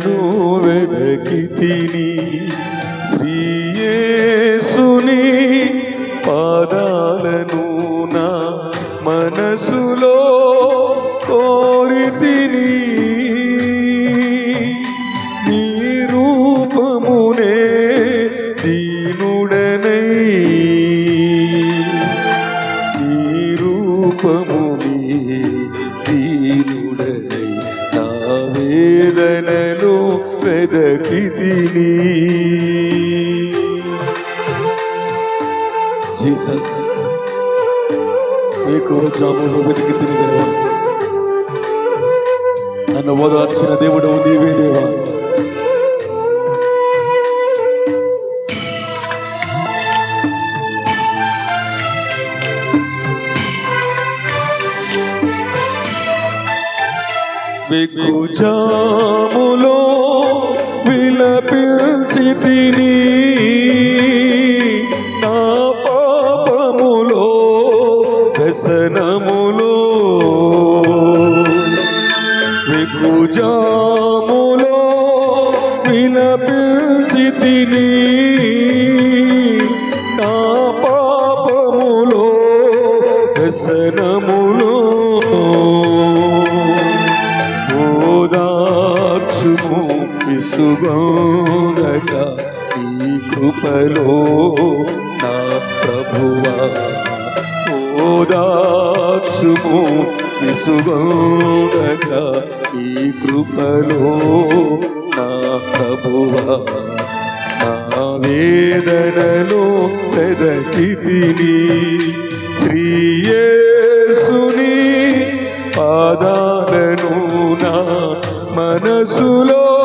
నేను వెదకి తిని శ్రీయేసుని పాదాలను నా మనసులో కోరి తిని నీ రూపమునే దీనుడనై నీ రూపము వెదకి తిని జీసస్ మీకు జాములు వెతికి తిని దేవా. నన్ను ఓదార్చిన దేవుడు నీవే దేవా. విగ్గుజాములో విలపిల్చి తిని నా పాపములో వ్యసనములో విగ్గుజాములో విలపిల్చి తిని నా పాపములో వ్యసనములో ఓదార్చుము. విసుగోనక నీ కృపలో నా ప్రభువా. ఓదాక్షుము విసుగోనక నీ కృపలో నా ప్రభువా. నా వేదనలో పెదకితిని శ్రీయేసుని పాదాలను నా మనసులో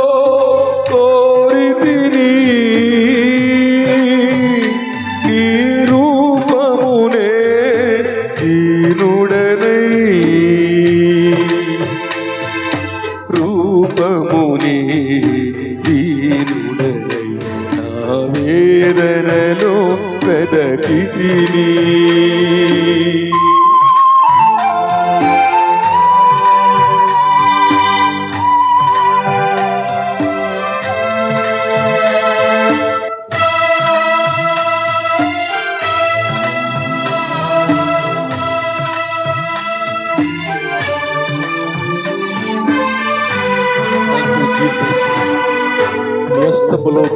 శక్తిని తిని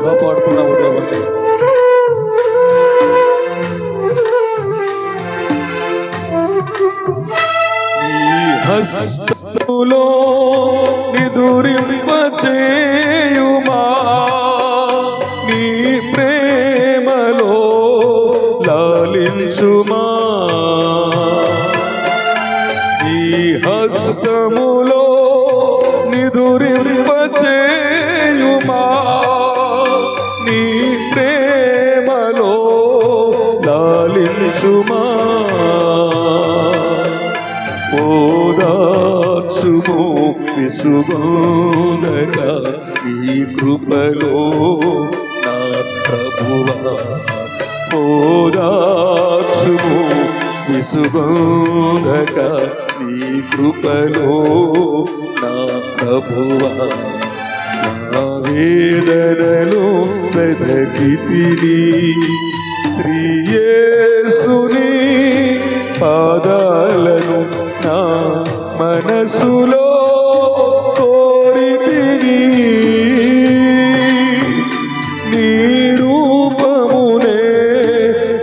కాపాడుతున్నావు దేవాన్ని నీ హస్తములో నిదురింపచేయుమా? నీ ప్రేమలో లాలించుమా? నీ హస్తములో ఓదార్చుము విసుగోదక నీ కృపలో నా ప్రభువా. ఓదాక్షుము విసుగోదక నీ కృపలో నా ప్రభువా. నా వేదనలో వెదకి శ్రీయేసుని పాదాలను నా మనసులో కోరి తిని నీ రూపమునే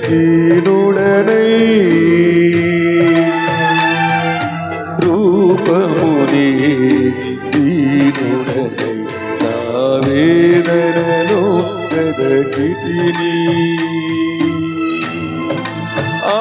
దీనుడనై రూపమునే దీనుడనై నా వేదనను వెదకి తిని. ఆ